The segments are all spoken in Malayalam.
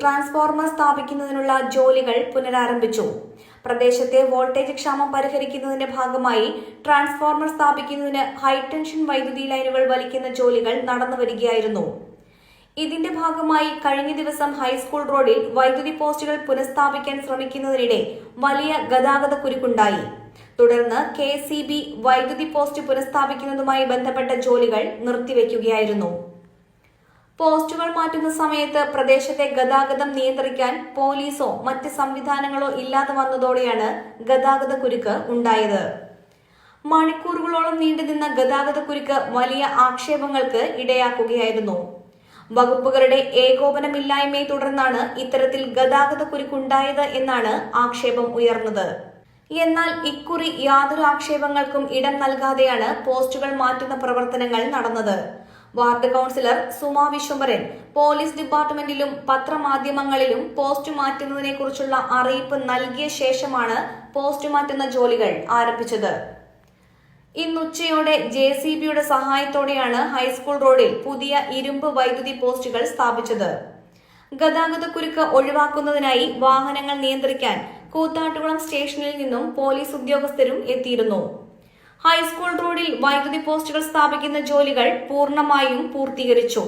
ട്രാൻസ്ഫോർമർ സ്ഥാപിക്കുന്നതിനുള്ള ജോലികൾ പുനരാരംഭിച്ചു. പ്രദേശത്തെ വോൾട്ടേജ് ക്ഷാമം പരിഹരിക്കുന്നതിന്റെ ഭാഗമായി ട്രാൻസ്ഫോർമർ സ്ഥാപിക്കുന്നതിന് ഹൈടെൻഷൻ വൈദ്യുതി ലൈനുകൾ വലിക്കുന്ന ജോലികൾ നടന്നുവരികയായിരുന്നു ഇതിന്റെ ഭാഗമായി കഴിഞ്ഞ ദിവസം ഹൈസ്കൂൾ റോഡിൽ വൈദ്യുതി പോസ്റ്റുകൾ പുനഃസ്ഥാപിക്കാൻ ശ്രമിക്കുന്നതിനിടെ വലിയ ഗതാഗത കുരുക്കുണ്ടായി. തുടർന്ന് കെ വൈദ്യുതി പോസ്റ്റ് പുനഃസ്ഥാപിക്കുന്നതുമായി ബന്ധപ്പെട്ട ജോലികൾ നിർത്തിവെക്കുകയായിരുന്നു. പോസ്റ്റുകൾ മാറ്റുന്ന സമയത്ത് പ്രദേശത്തെ ഗതാഗതം നിയന്ത്രിക്കാൻ പോലീസോ മറ്റ് സംവിധാനങ്ങളോ ഇല്ലാതെ വന്നതോടെയാണ് ഗതാഗത കുരുക്ക് ഉണ്ടായത്. മണിക്കൂറുകളോളം നീണ്ടുനിന്ന ഗതാഗത കുരുക്ക് വലിയ ആക്ഷേപങ്ങൾക്ക് ഇടയാക്കുകയായിരുന്നു. വകുപ്പുകളുടെ ഏകോപനമില്ലായ്മയെ തുടർന്നാണ് ഇത്തരത്തിൽ ഗതാഗത കുരുക്കുണ്ടായത് എന്നാണ് ആക്ഷേപം ഉയർന്നത്. എന്നാൽ ഇക്കുറി യാതൊരു ആക്ഷേപങ്ങൾക്കും ഇടം നൽകാതെയാണ് പോസ്റ്റുകൾ മാറ്റുന്ന പ്രവർത്തനങ്ങൾ നടന്നത്. Ward councillor Suma Vishwambharan police ഡിപ്പാർട്ട്മെന്റിലും പത്രമാധ്യമങ്ങളിലും പോസ്റ്റ് മാറ്റുന്നതിനെക്കുറിച്ചുള്ള അറിയിപ്പ് നൽകിയ ശേഷമാണ് പോസ്റ്റ് മാറ്റുന്ന ജോലികൾ ആരംഭിച്ചത്. ഇന്നുച്ചയോടെ ജെ സി ബിയുടെ സഹായത്തോടെയാണ് ഹൈസ്കൂൾ റോഡിൽ പുതിയ ഇരുമ്പ് വൈദ്യുതി പോസ്റ്റുകൾ സ്ഥാപിച്ചത്. ഗതാഗതക്കുരുക്ക് ഒഴിവാക്കുന്നതിനായി വാഹനങ്ങൾ നിയന്ത്രിക്കാൻ കൂത്താട്ടുകുളം സ്റ്റേഷനിൽ നിന്നും പോലീസ് ഉദ്യോഗസ്ഥരും എത്തിയിരുന്നു. ഹൈസ്കൂൾ റോഡിൽ വൈദ്യുതി പോസ്റ്റുകൾ സ്ഥാപിക്കുന്ന ജോലികൾ പൂർണമായും പൂർത്തീകരിച്ചു.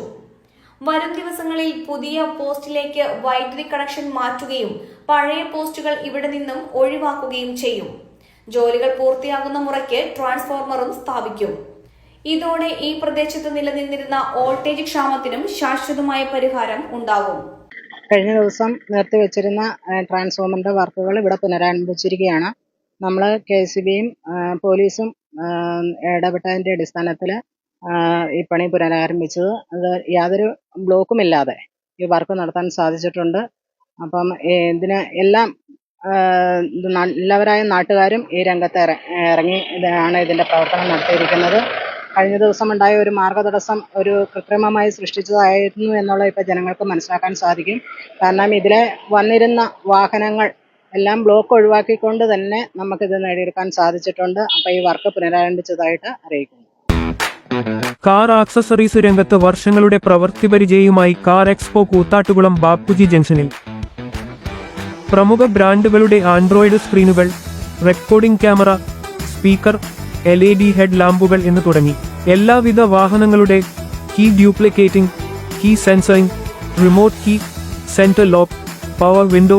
വരും ദിവസങ്ങളിൽ പുതിയ പോസ്റ്റിലേക്ക് വൈദ്യുതി കണക്ഷൻ മാറ്റുകയും പഴയ പോസ്റ്റുകൾ ഇവിടെ നിന്നും ഒഴിവാക്കുകയും ചെയ്യും. ജോലികൾ പൂർത്തിയാകുന്ന മുറയ്ക്ക് ട്രാൻസ്ഫോർമറും സ്ഥാപിക്കും. ഇതോടെ ഈ പ്രദേശത്ത് നിലനിന്നിരുന്ന വോൾട്ടേജ് ക്ഷാമത്തിനും ശാശ്വതമായ പരിഹാരം ഉണ്ടാകും. കഴിഞ്ഞ ദിവസം നിർത്തിവെച്ചിരുന്ന വെച്ചിരുന്ന ട്രാൻസ്ഫോമറിന്റെ വർക്കുകൾ ഇവിടെ പുനരാരംഭിച്ചിരിക്കുകയാണ്. നമ്മൾ കെ സി ബിയും പോലീസും ഏഹ്, ഇടപെട്ടതിന്റെ അടിസ്ഥാനത്തിൽ ഈ പണി പുനരാരംഭിച്ചത് അത് യാതൊരു ബ്ലോക്കുമില്ലാതെ ഈ വർക്ക് നടത്താൻ സാധിച്ചിട്ടുണ്ട്. അപ്പം ഇതിന് എല്ലാം നല്ലവരായ നാട്ടുകാരും ഈ രംഗത്ത് ഇറ- ഇറങ്ങി ഇതാണ് ഇതിന്റെ പ്രവർത്തനം നടത്തിയിരിക്കുന്നത്. കഴിഞ്ഞ ദിവസം ഉണ്ടായ ഒരു മാർഗതടസ്സം ഒരു കൃത്രിമമായി സൃഷ്ടിച്ചതായിരുന്നു എന്നുള്ളത് ഇപ്പോൾ ജനങ്ങൾക്ക് മനസ്സിലാക്കാൻ സാധിക്കും. കാരണം ഇതിലെ വന്നിരുന്ന വാഹനങ്ങൾ എല്ലാം ബ്ലോക്ക് ഒഴിവാക്കിക്കൊണ്ട് തന്നെ നമുക്കിത് നേടിയെടുക്കാൻ സാധിച്ചിട്ടുണ്ട്. അപ്പോൾ ഈ വർക്ക് പുനരാരംഭിച്ചതായിട്ട് അറിയിക്കുന്നു. കാർ ആക്സസറീസ് രംഗത്ത് വർഷങ്ങളുടെ പ്രവൃത്തി പരിചയവുമായി കാർ എക്സ്പോ കൂത്താട്ടുകുളം ബാപ്പുജി ജംഗ്ഷനിൽ. പ്രമുഖ ബ്രാൻഡുകളുടെ Android സ്ക്രീനുകൾ recording camera speaker L E D head ലാമ്പുകൾ എന്ന് തുടങ്ങി. എല്ലാവിധ വാഹനങ്ങളുടെ key duplicating key sensoring remote key central lock power window